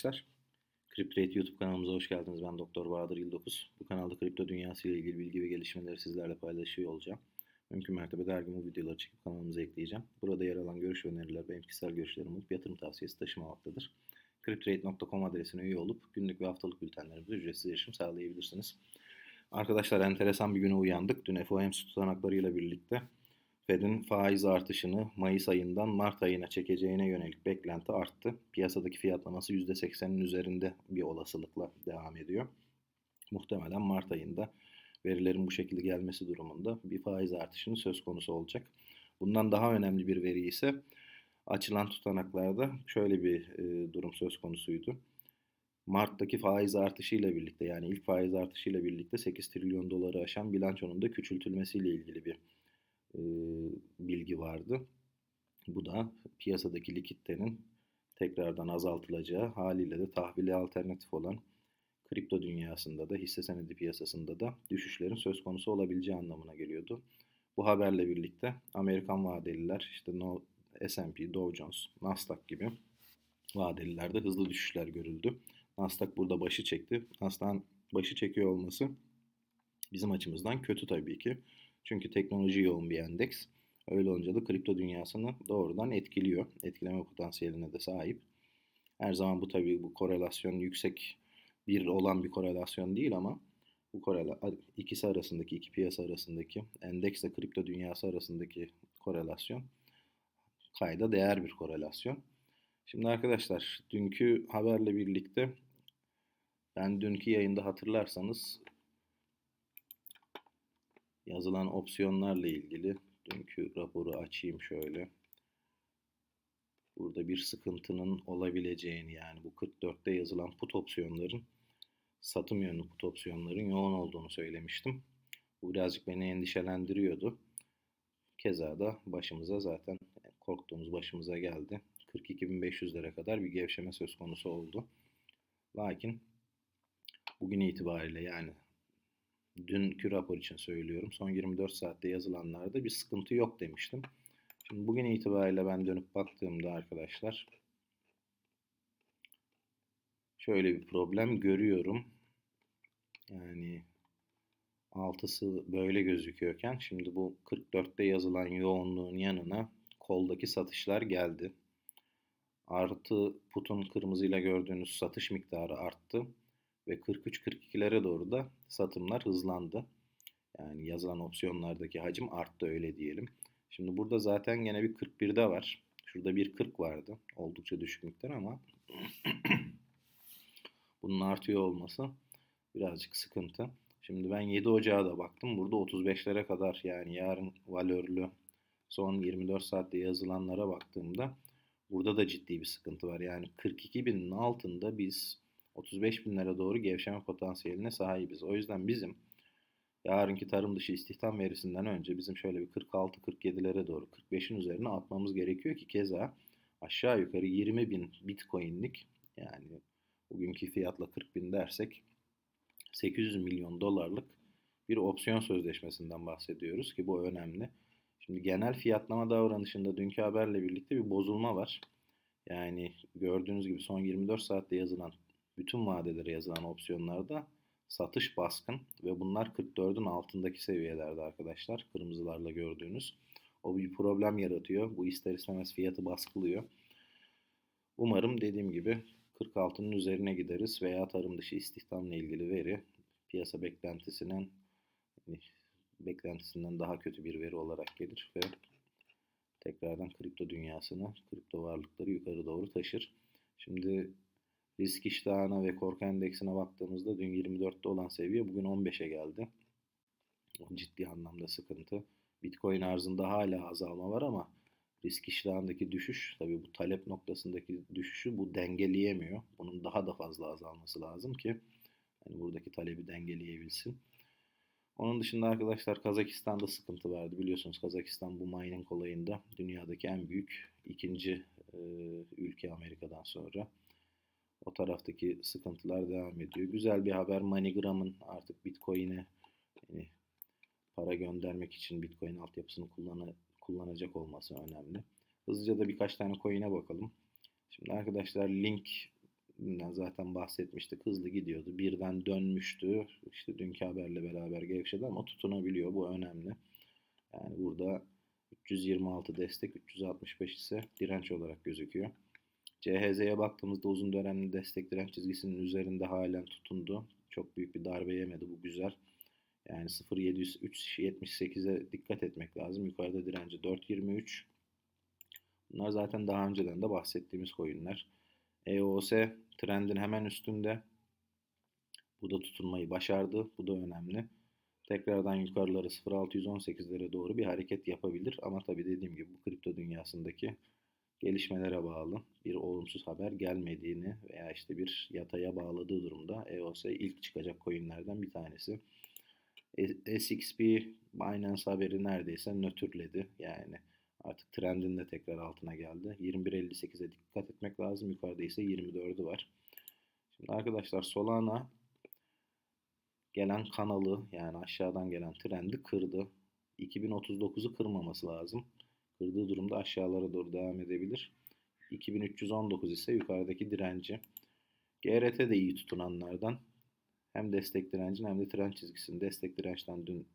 arkadaşlar. CryptoRate YouTube kanalımıza hoş geldiniz. Ben Doktor Bahadır Yıldokuz. Bu kanalda kripto dünyası ile ilgili bilgi ve gelişmeleri sizlerle paylaşıyor olacağım. Mümkün mertebe her gün bu videoları çekip kanalımıza ekleyeceğim. Burada yer alan görüş öneriler benim kişisel görüşlerim olup yatırım tavsiyesi taşımamaktadır. CryptoRate.com adresine üye olup günlük ve haftalık bültenlerimize ücretsiz erişim sağlayabilirsiniz. Arkadaşlar enteresan bir güne uyandık. Dün FOMC tutanaklarıyla birlikte Fed'in faiz artışını Mayıs ayından Mart ayına çekeceğine yönelik beklenti arttı. Piyasadaki fiyatlaması %80'in üzerinde bir olasılıkla devam ediyor. Muhtemelen Mart ayında verilerin bu şekilde gelmesi durumunda bir faiz artışının söz konusu olacak. Bundan daha önemli bir veri ise açılan tutanaklarda şöyle bir e, durum söz konusuydu. Mart'taki faiz artışıyla birlikte yani ilk faiz artışıyla birlikte 8 trilyon doları aşan bilançonun da küçültülmesiyle ilgili bir bilgi vardı. Bu da piyasadaki likiditenin tekrardan azaltılacağı haliyle de tahvili alternatif olan kripto dünyasında da hisse senedi piyasasında da düşüşlerin söz konusu olabileceği anlamına geliyordu. Bu haberle birlikte Amerikan vadeliler işte S&P, Dow Jones, Nasdaq gibi vadelilerde hızlı düşüşler görüldü. Nasdaq burada başı çekti. Nasdaq'ın başı çekiyor olması bizim açımızdan kötü tabii ki. Çünkü teknoloji yoğun bir endeks. Öyle olunca da kripto dünyasını doğrudan etkiliyor. Etkileme potansiyeline de sahip. Her zaman bu tabii bu korelasyon yüksek bir olan bir korelasyon değil ama bu korela ikisi arasındaki iki piyasa arasındaki endeksle kripto dünyası arasındaki korelasyon kayda değer bir korelasyon. Şimdi arkadaşlar dünkü haberle birlikte ben dünkü yayında hatırlarsanız yazılan opsiyonlarla ilgili dünkü raporu açayım şöyle. Burada bir sıkıntının olabileceğini yani bu 44'te yazılan put opsiyonların satım yönlü put opsiyonların yoğun olduğunu söylemiştim. Bu birazcık beni endişelendiriyordu. Keza da başımıza zaten korktuğumuz başımıza geldi. 42.500'lere kadar bir gevşeme söz konusu oldu. Lakin bugün itibariyle yani dünkü rapor için söylüyorum. Son 24 saatte yazılanlarda bir sıkıntı yok demiştim. Şimdi bugün itibariyle ben dönüp baktığımda arkadaşlar şöyle bir problem görüyorum. Yani altısı böyle gözüküyorken şimdi bu 44'te yazılan yoğunluğun yanına koldaki satışlar geldi. Artı putun kırmızıyla gördüğünüz satış miktarı arttı ve 43-42'lere doğru da satımlar hızlandı. Yani yazılan opsiyonlardaki hacim arttı öyle diyelim. Şimdi burada zaten gene bir 41'de var. Şurada bir 40 vardı. Oldukça düşük miktar ama bunun artıyor olması birazcık sıkıntı. Şimdi ben 7 Ocağı da baktım. Burada 35'lere kadar yani yarın valörlü son 24 saatte yazılanlara baktığımda burada da ciddi bir sıkıntı var. Yani 42 binin altında biz 35 binlere doğru gevşeme potansiyeline sahibiz. O yüzden bizim yarınki tarım dışı istihdam verisinden önce bizim şöyle bir 46-47'lere doğru 45'in üzerine atmamız gerekiyor ki keza aşağı yukarı 20 bin bitcoinlik yani bugünkü fiyatla 40 bin dersek 800 milyon dolarlık bir opsiyon sözleşmesinden bahsediyoruz ki bu önemli. Şimdi genel fiyatlama davranışında dünkü haberle birlikte bir bozulma var. Yani gördüğünüz gibi son 24 saatte yazılan bütün vadelere yazılan opsiyonlarda satış baskın ve bunlar 44'ün altındaki seviyelerde arkadaşlar. Kırmızılarla gördüğünüz. O bir problem yaratıyor. Bu ister istemez fiyatı baskılıyor. Umarım dediğim gibi 46'nın üzerine gideriz veya tarım dışı istihdamla ilgili veri piyasa beklentisinin beklentisinden daha kötü bir veri olarak gelir ve tekrardan kripto dünyasını, kripto varlıkları yukarı doğru taşır. Şimdi risk iştahına ve korku endeksine baktığımızda dün 24'te olan seviye bugün 15'e geldi. Ciddi anlamda sıkıntı. Bitcoin arzında hala azalma var ama risk iştahındaki düşüş, tabi bu talep noktasındaki düşüşü bu dengeleyemiyor. Bunun daha da fazla azalması lazım ki yani buradaki talebi dengeleyebilsin. Onun dışında arkadaşlar Kazakistan'da sıkıntı vardı. Biliyorsunuz Kazakistan bu mining olayında dünyadaki en büyük ikinci e, ülke Amerika'dan sonra. O taraftaki sıkıntılar devam ediyor. Güzel bir haber MoneyGram'ın artık Bitcoin'e yani para göndermek için Bitcoin altyapısını kullanı, kullanacak olması önemli. Hızlıca da birkaç tane coin'e bakalım. Şimdi arkadaşlar Link zaten bahsetmiştik. Hızlı gidiyordu. Birden dönmüştü. İşte dünkü haberle beraber gevşedi ama tutunabiliyor. Bu önemli. Yani burada 326 destek, 365 ise direnç olarak gözüküyor. CHZ'ye baktığımızda uzun dönemli destek direnç çizgisinin üzerinde halen tutundu. Çok büyük bir darbe yemedi. Bu güzel. Yani 0.703.78'e dikkat etmek lazım. Yukarıda direnci 4.23. Bunlar zaten daha önceden de bahsettiğimiz coinler. EOS trendin hemen üstünde. Bu da tutunmayı başardı. Bu da önemli. Tekrardan yukarıları 0.618'lere doğru bir hareket yapabilir. Ama tabii dediğim gibi bu kripto dünyasındaki gelişmelere bağlı bir olumsuz haber gelmediğini veya işte bir yataya bağladığı durumda EOS ilk çıkacak coinlerden bir tanesi. SXP Binance haberi neredeyse nötrledi. Yani artık trendin de tekrar altına geldi. 21.58'e dikkat etmek lazım. Yukarıda ise 24'ü var. Şimdi arkadaşlar Solana gelen kanalı yani aşağıdan gelen trendi kırdı. 2039'u kırmaması lazım. Kırdığı durumda aşağılara doğru devam edebilir. 2319 ise yukarıdaki direnci. GRT de iyi tutunanlardan. Hem destek direncin hem de trend çizgisinin destek dirençten dün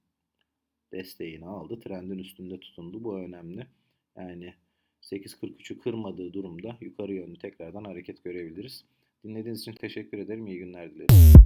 desteğini aldı. Trendin üstünde tutundu. Bu önemli. Yani 8.43'ü kırmadığı durumda yukarı yönlü tekrardan hareket görebiliriz. Dinlediğiniz için teşekkür ederim. İyi günler dilerim.